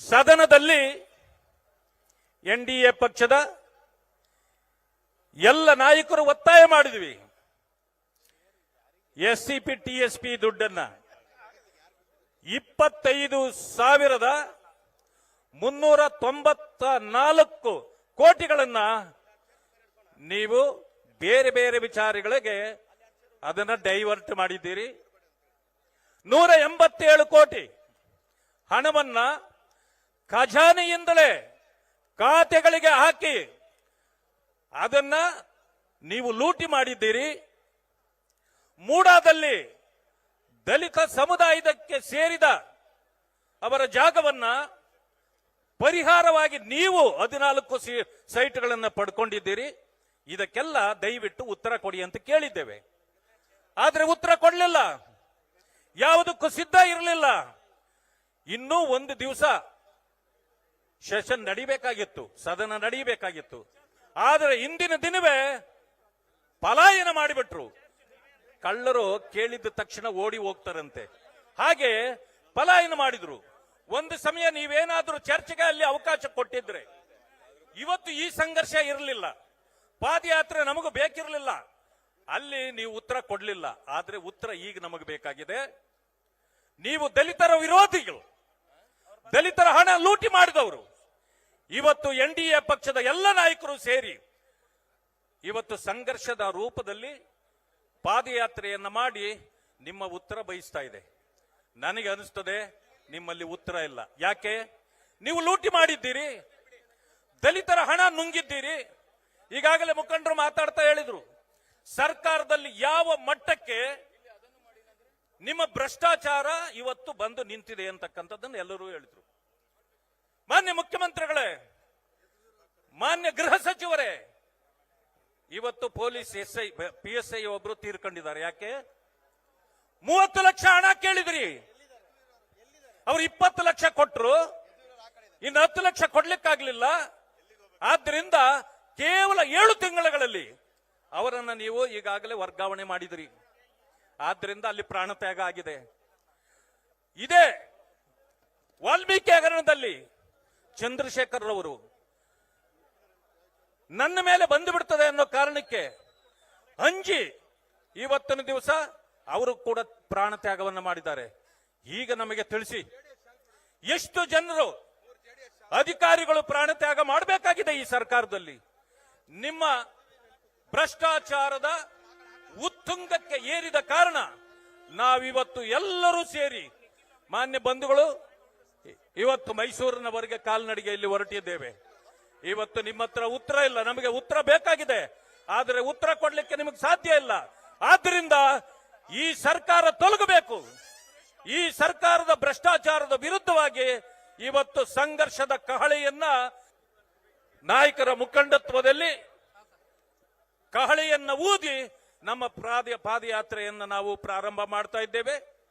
ಸದನದಲ್ಲಿ N D A ಪಕ್ಷದ ಎಲ್ಲ ನಾಯಕರು ಒತ್ತಾಯ ಮಾಡಿದ್ವಿ. S C T S P ದುಡ್ಡನ್ನ. ಇಪ್ಪತ್ತೈದು ಸಾವಿರದ ಮುನ್ನೂರ ತೊಂಬತ್ತ ನಾಲ್ಕು ಕೋಟಿಗಳನ್ನ ನೀವು ಬೇರೆ ಬೇರೆ ವಿಚಾರಗಳಿಗೆ ಅದನ್ನ ಡೈವರ್ಟ್ ಮಾಡಿದ್ದೀರಿ. ನೂರ ಎಂಬತ್ತೇಳು ಕೋಟಿ ಹಣವನ್ನ ಖಜಾನೆಯಿಂದಲೇ ಖಾತೆಗಳಿಗೆ ಹಾಕಿ ಅದನ್ನ ನೀವು ಲೂಟಿ ಮಾಡಿದ್ದೀರಿ. ಮೂಡಾದಲ್ಲಿ ದಲಿತ ಸಮುದಾಯದಕ್ಕೆ ಸೇರಿದ ಅವರ ಜಾಗವನ್ನ ಪರಿಹಾರವಾಗಿ ನೀವು ಹದಿನಾಲ್ಕು ಸೈಟ್ಗಳನ್ನು ಪಡ್ಕೊಂಡಿದ್ದೀರಿ. ಇದಕ್ಕೆಲ್ಲ ದಯವಿಟ್ಟು ಉತ್ತರ ಕೊಡಿ ಅಂತ ಕೇಳಿದ್ದೇವೆ. ಆದರೆ ಉತ್ತರ ಕೊಡಲಿಲ್ಲ. ಯಾವುದಕ್ಕೂ ಸಿದ್ಧ ಇರಲಿಲ್ಲ. ಇನ್ನೂ ಒಂದು ದಿವಸ ಸೆಷನ್ ನಡಿಬೇಕಾಗಿತ್ತು, ಸದನ ನಡೀಬೇಕಾಗಿತ್ತು. ಆದರೆ ಇಂದಿನ ದಿನವೇ ಪಲಾಯನ ಮಾಡಿಬಿಟ್ರು. ಕಳ್ಳರು ಕೇಳಿದ ತಕ್ಷಣ ಓಡಿ ಹೋಗ್ತಾರಂತೆ. ಹಾಗೆ ಪಲಾಯನ ಮಾಡಿದ್ರು. ಒಂದು ಸಮಯ ನೀವೇನಾದ್ರೂ ಚರ್ಚೆಗೆ ಅಲ್ಲಿ ಅವಕಾಶ ಕೊಟ್ಟಿದ್ರೆ, ಇವತ್ತು ಈ ಸಂಘರ್ಷ ಇರಲಿಲ್ಲ. ಪಾದಯಾತ್ರೆ ನಮಗೂ ಬೇಕಿರಲಿಲ್ಲ. ಅಲ್ಲಿ ನೀವು ಉತ್ತರ ಕೊಡಲಿಲ್ಲ. ಆದ್ರೆ ಉತ್ತರ ಈಗ ನಮಗೆ ಬೇಕಾಗಿದೆ. ನೀವು ದಲಿತರ ವಿರೋಧಿಗಳು. ದಲಿತರ ಹಣ ಲೂಟಿ ಮಾಡಿದವರು. ಇವತ್ತು ಎನ್ ಡಿ ಎ ಪಕ್ಷದ ಎಲ್ಲ ನಾಯಕರು ಸೇರಿ ಇವತ್ತು ಸಂಘರ್ಷದ ರೂಪದಲ್ಲಿ ಪಾದಯಾತ್ರೆಯನ್ನು ಮಾಡಿ ನಿಮ್ಮ ಉತ್ತರ ಬಯಸ್ತಾ ಇದೆ. ನನಗೆ ಅನಿಸ್ತದೆ ನಿಮ್ಮಲ್ಲಿ ಉತ್ತರ ಇಲ್ಲ. ಯಾಕೆ? ನೀವು ಲೂಟಿ ಮಾಡಿದ್ದೀರಿ. ದಲಿತರ ಹಣ ನುಂಗಿದ್ದೀರಿ. ಈಗಾಗಲೇ ಮುಖಂಡರು ಮಾತಾಡ್ತಾ ಹೇಳಿದ್ರು. ಸರ್ಕಾರದಲ್ಲಿ ಯಾವ ಮಟ್ಟಕ್ಕೆ ನಿಮ್ಮ ಭ್ರಷ್ಟಾಚಾರ ಇವತ್ತು ಬಂದು ನಿಂತಿದೆ ಅಂತಕ್ಕಂಥದ್ದನ್ನು ಎಲ್ಲರೂ ಹೇಳಿದ್ರು. ಮಾನ್ಯ ಮುಖ್ಯಮಂತ್ರಿಗಳೇ, ಮಾನ್ಯ ಗೃಹ ಸಚಿವರೇ, ಇವತ್ತು police S I P S I ಒಬ್ರು ತೀರ್ಕೊಂಡಿದ್ದಾರೆ. ಯಾಕೆ? ಮೂವತ್ತು ಲಕ್ಷ ಹಣ ಕೇಳಿದ್ರಿ. ಅವ್ರು ಇಪ್ಪತ್ತು ಲಕ್ಷ ಕೊಟ್ರು. ಇನ್ನು ಹತ್ತು ಲಕ್ಷ ಕೊಡ್ಲಿಕ್ಕಾಗ್ಲಿಲ್ಲ. ಆದ್ರಿಂದ ಕೇವಲ ಏಳು ತಿಂಗಳುಗಳಲ್ಲಿ ಅವರನ್ನ ನೀವು ಈಗಾಗಲೇ ವರ್ಗಾವಣೆ ಮಾಡಿದ್ರಿ. ಆದ್ರಿಂದ ಅಲ್ಲಿ ಪ್ರಾಣತ್ಯಾಗ ಆಗಿದೆ. ಇದೇ ವಾಲ್ಮೀಕಿ ಹಗರಣದಲ್ಲಿ ಚಂದ್ರಶೇಖರ್ ರವರು ನನ್ನ ಮೇಲೆ ಬಂದು ಬಿಡ್ತದೆ ಅನ್ನೋ ಕಾರಣಕ್ಕೆ ಅಂಜಿ ಇವತ್ತಿನ ದಿವಸ ಅವರು ಕೂಡ ಪ್ರಾಣ ತ್ಯಾಗವನ್ನ ಮಾಡಿದ್ದಾರೆ. ಈಗ ನಮಗೆ ತಿಳಿಸಿ, ಎಷ್ಟು ಜನರು ಅಧಿಕಾರಿಗಳು ಪ್ರಾಣ ತ್ಯಾಗ ಮಾಡಬೇಕಾಗಿದೆ ಈ ಸರ್ಕಾರದಲ್ಲಿ? ನಿಮ್ಮ ಭ್ರಷ್ಟಾಚಾರದ ಉತ್ತುಂಗಕ್ಕೆ ಏರಿದ ಕಾರಣ ನಾವಿವತ್ತು ಎಲ್ಲರೂ ಸೇರಿ ಮಾನ್ಯ ಬಂಧುಗಳು ಇವತ್ತು ಮೈಸೂರಿನವರೆಗೆ ಕಾಲ್ನಡಿಗೆಯಲ್ಲಿ ಹೊರಟಿದ್ದೇವೆ. ಇವತ್ತು ನಿಮ್ಮ ಹತ್ರ ಉತ್ತರ ಇಲ್ಲ, ನಮಗೆ ಉತ್ತರ ಬೇಕಾಗಿದೆ. ಆದರೆ ಉತ್ತರ ಕೊಡ್ಲಿಕ್ಕೆ ನಿಮಗೆ ಸಾಧ್ಯ ಇಲ್ಲ. ಆದ್ರಿಂದ ಈ ಸರ್ಕಾರ ತೊಲಗಬೇಕು. ಈ ಸರ್ಕಾರದ ಭ್ರಷ್ಟಾಚಾರದ ವಿರುದ್ಧವಾಗಿ ಇವತ್ತು ಸಂಘರ್ಷದ ಕಹಳೆಯನ್ನ ನಾಯಕರ ಮುಖಂಡತ್ವದಲ್ಲಿ ಕಹಳೆಯನ್ನ ಊದಿ ನಮ್ಮ ಪಾದ ಪಾದಯಾತ್ರೆಯನ್ನ ನಾವು ಪ್ರಾರಂಭ ಮಾಡ್ತಾ ಇದ್ದೇವೆ.